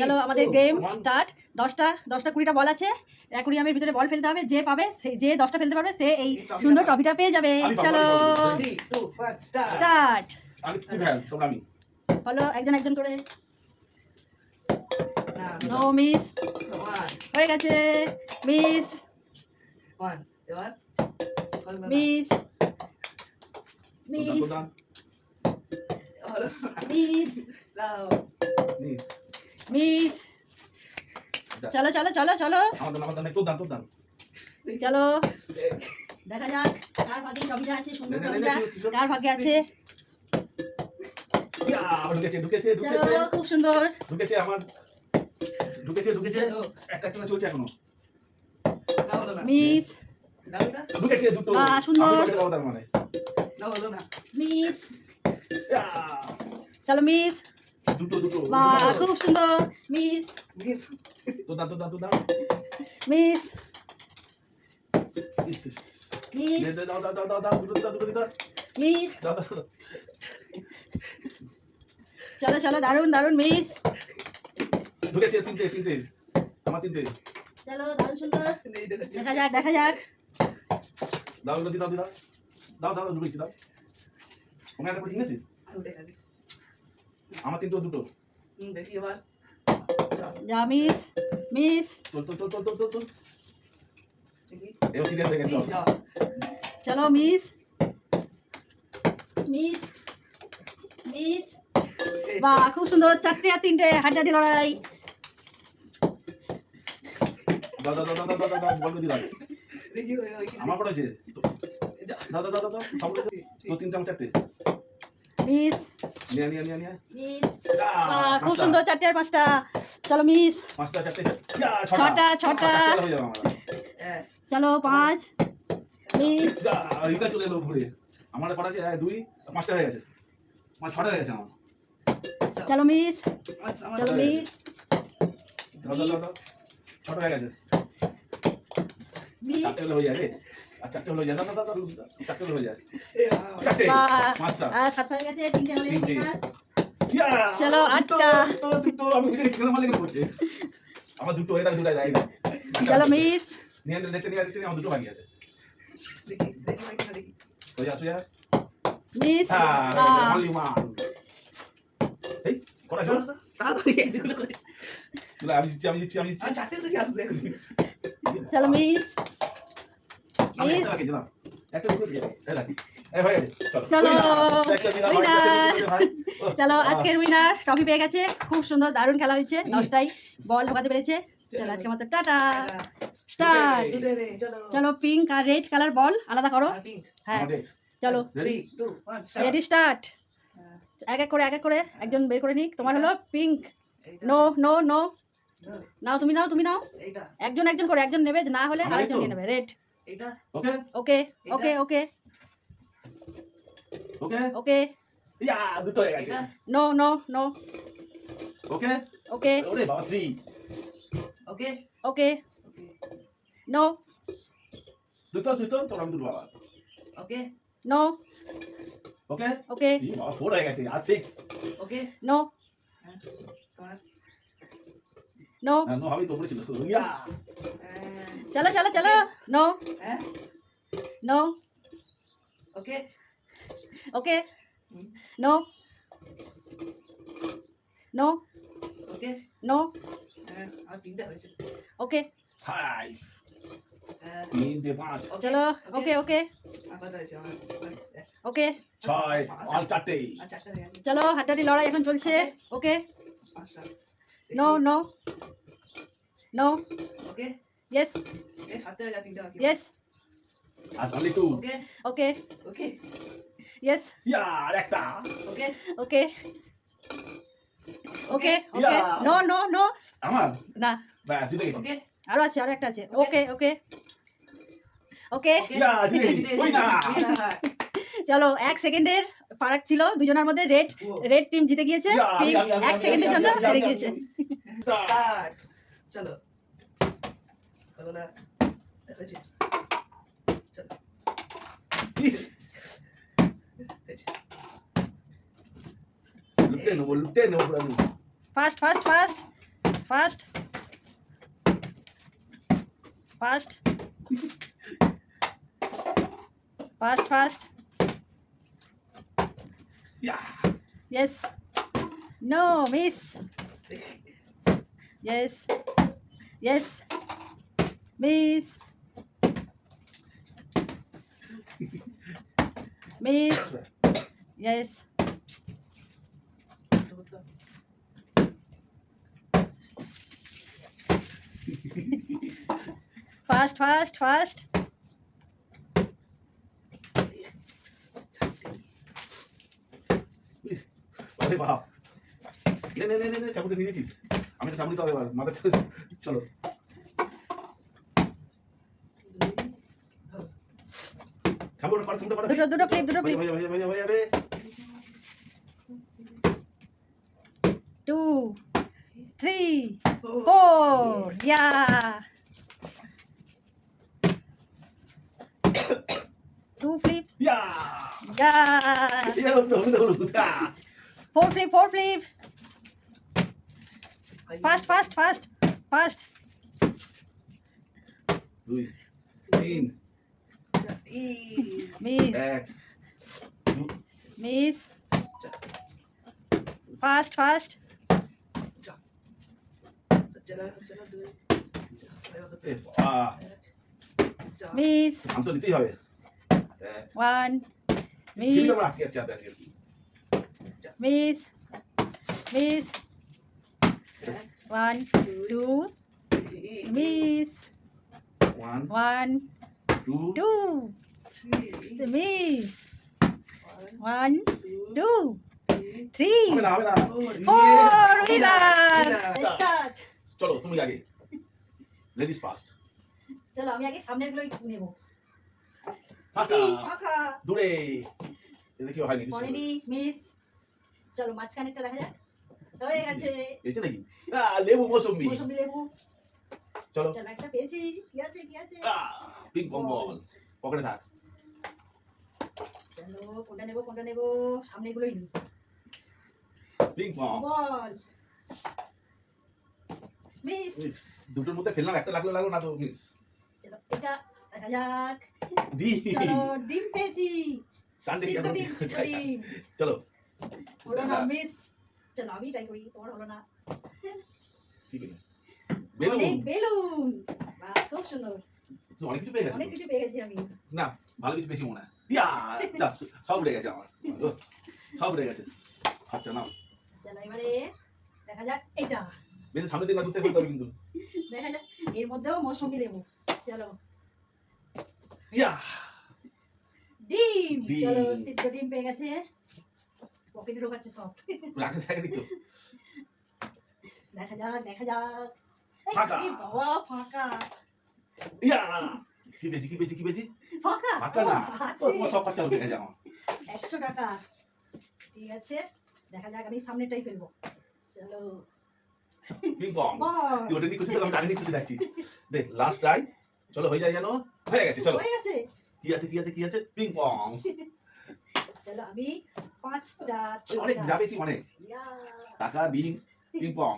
চলো আমাদের game. Start দশটা দশটা কুড়িটা বল আছে। অ্যাকুরিয়ামের ভিতরে বল ফেলতে হবে। যে পাবে সে যে দশটা ফেলতে পারবে সে এই সুন্দর। ট্রফিটা পেয়ে যাবে। চলো. স্টার্ট ফলো একজন একজন করে। নো মিস হয়ে গেছে। Miss. Miss miss. Miss. Miss চলো চলো চলো চলো। চলো। দেখা যাক কার ভাগ্যে ট্রফিটা আছে সুন্দর কিশোর। কার ভাগ্যে আছে? খুব সুন্দর। ঢুকেছে আমার ঢুকেছে ঢুকেছে। একটা একটা চলছে এখনও। না, হলো না। মিস ঢুকেছে দুটো। সুন্দর। তার মানে। মিস চলো মিস দুটো দুটো। বাহ খুব সুন্দর। মিস। দান তোর দান তোর দান মিস। মিস। দে, দে, দাও দাও দাও দাও দাও দুটো দাও দুটো। দাও মিস। দাও দাও চলো চলো দারুণ দারুণ মিস। ঢুকেছে তিনটে তিনটে আমার তিনটে। চলো দারুণ সুন্দর। দেখা যাক দেখা যাক। দাও এগুলো দি দাও দাও দাও দাও ঢুকেছি দাও। ওখানে একটা করে কিনেছিস। আমার তিনটে দুটো দেখি এবার যা মিস মিস চল চল চল চল চল চল চল দেখি এবার সিরিয়াস হয়ে গেছে চলো মিস মিস মিস বাহ খুব সুন্দর চারটে আর তিনটে হাড্ডাহাড্ডি লড়াই আমার পড়া আছে দাও সব তো তিনটা আমার চারটে মিস। খুব সুন্দর চারটে আর পাঁচটা। চলো মিস। পাঁচটা চারটে ছটা, ছটা। যাবে চলো পাঁচ। মিস। চলে এলো ঘুরে। আমার করা আছে? দুই পাঁচটা হয়ে গেছে। আমার ছটা হয়ে গেছে আমার। চলো মিস। চলো মিস। ছটা হয়ে গেছে। মিস। হয়ে রে আর চারটে হলে যায় দাও, চারটে হয়ে যায় আমার- চারটে। পাঁচটা আর হয়ে গেছে তিনটে হলে তিনটে। winner। চলো, দুটো, আটটা। দুটো, দুটো, আমি বুঝে মালিক করছে। আমার দুটো হয়ে থাকে দুটো যায় না চলো মিস নিয়ে লেটে নিয়ে আমার দুটো বাকি আছে। মিস হ্যাঁ এই চলো। তুই আমি চারটে থেকে আসবে। চলো মিস চলো। চলো আজকের উইনার ট্রফি পেয়ে গেছে। খুব সুন্দর দারুণ খেলা হয়েছে। দশটাই বল ঢোকাতে পেরেছে। চলো আজকে মতো টাটা। স্টার্ট চলো। চলো পিঙ্ক আর রেড কালার বল আলাদা করো। হ্যাঁ চলো. রেডি স্টার্ট এক এক করে এক এক করে একজন বের করে নিক। তোমার হলো পিঙ্ক নো নো নো নাও তুমি নাও তুমি নাও। একজন একজন করে একজন নেবে না হলে আরেকজন নিয়ে নেবে। রেড এইটা, ওকে ওকে এটা? ওকে ওকে ওকে ওকে ইয়া দুটো হয়ে গেছে। No no no okay okay ওরে বাবা three okay, okay okay, no দুটো দুটো তোর আমি বাবা। Okay, no okay okay four হয়ে গেছে আর সিক্স okay, নো তোমার, নো নো হবেই তো উপরে ছিল ইয়া চলো চলো চলো no no okay, okay hmm, no no okay, no আর তিনটে হয়েছে। ওকে তিনটে পাঁচ চলো ওকে ওকে ওকে ছয় আর চারটে চলো লড়াই এখন চলছে ওকে পাঁচটা। No no no Okay, yes এই সাতটা হয়ে গেছে, তিনটে বাকি। ইয়েস আর only two Okay, okay okay, yes yeah আর একটা okay, okay okay okay Yeah. No no no আমার না ব্যাস জিতে গেছি okay, আরও আছে আরও একটা আছে ওকে ওকে ওকে okay. ইয়া জিতে গেছি জিতে গেছি, ওই না winner। চলো এক সেকেন্ডের ফারাক ছিল দুজনের মধ্যে রেড রেড টিম জিতে গিয়েছে। এক সেকেন্ডের জন্য হেরে গিয়েছে। Start. start. চলো। না চলো। লুটে নেব লুটে নেব পুরো আমি। Fast fast fast fast fast fast fast yeah Yes. No, miss. Yes. Yes. Miss. Miss. Yes. Fast, fast, fast. আরে বাপ নে নে নে নে চাকুটা নিয়েছিস আমি চাকু নিতে হবে এবার মাথা চলো চাকুটা পারো চাকুটা পারো দুটো দুটো ক্লিপ দুটো ক্লিপ ভাই ভাই ভাই ভাই two three Oh. Four yeah two flip yeah yeah yeah four flip four flip fast fast fast fast দুই তিন miss miss fast fast miss আম তো নিতেই হবে one miss miss miss one two miss one one two miss one two three four. Start চলো তুমি আগে। Ladies first চলো আমি আগে সামনের গুলোই নেব। ফাঁকা। দূরে। এটা কি হয়নি? মিস চলো মাঝখানেরটা দেখা যাক। হয়ে গেছে। পেয়েছে নাকি? লেবু মৌসুমি মৌসুমি লেবু। চলো। চলো একটা পেয়েছি। কি আছে কি আছে? Ping pong ball. পকেটে থাক। চলো কোনটা নেব কোনটা নেব? সামনের গুলোই নিই পিং পং বল। মিস। দুটোর মধ্যে ফেললাম একটা লাগল লাগল না তো মিস। চলো এটা দেখা যাক। চলো ডিম পেয়েছি। সানডে ডিম সিদ্ধ ডিম। চলো। হলো না মিস চলো আমি ট্রাই করি তোমার হলো না। ঠিক আছে। বেলুন। বেলুন। খুব সুন্দর। অনেক কিছু পেয়ে গেছো অনেক কিছু পেয়ে গেছি আমি। না ভালো কিছু বেশি মনে হয়। ইয়া সব উড়ে গেছে আমার। সব উড়ে গেছে। আচ্ছা না চলো এবারে দেখা যাক এটা। বেশি সামনে দিকে ঢুকতে পারতে হবে কিন্তু। দেখা যাক এর মধ্যেও মৌসুমি লেবু। চলো। ইয়া। ডিম। ডিম। চলো সিদ্ধ ডিম পেয়ে গেছে। পকেটে ঢোকাচ্ছে সব। রাখে দেখা যাক দেখা যাক। ফাঁকা। বাবা ফাঁকা। ইয়া কি কি কি ফাঁকা? ফাঁকা না। ও, ও, আছে তোমার সব খরচা উঠে গেছে আমার। একশো টাকা। ঠিক আছে। দেখা যাক আমি সামনেটাই ফেলব। চলো। ওটা নিয়ে খুশি আমি টাকা নিয়ে খুশি দেখছি দেখ লাস্ট ট্রাই চলো হয়ে যায় জানো হয়ে গেছে চলো। হয়ে গেছে। কি আছে কি আছে কি আছে? পিং পং চলো আমি পাঁচটা অনেক ছটা যা অনেক। টাকা ডিম পিং পং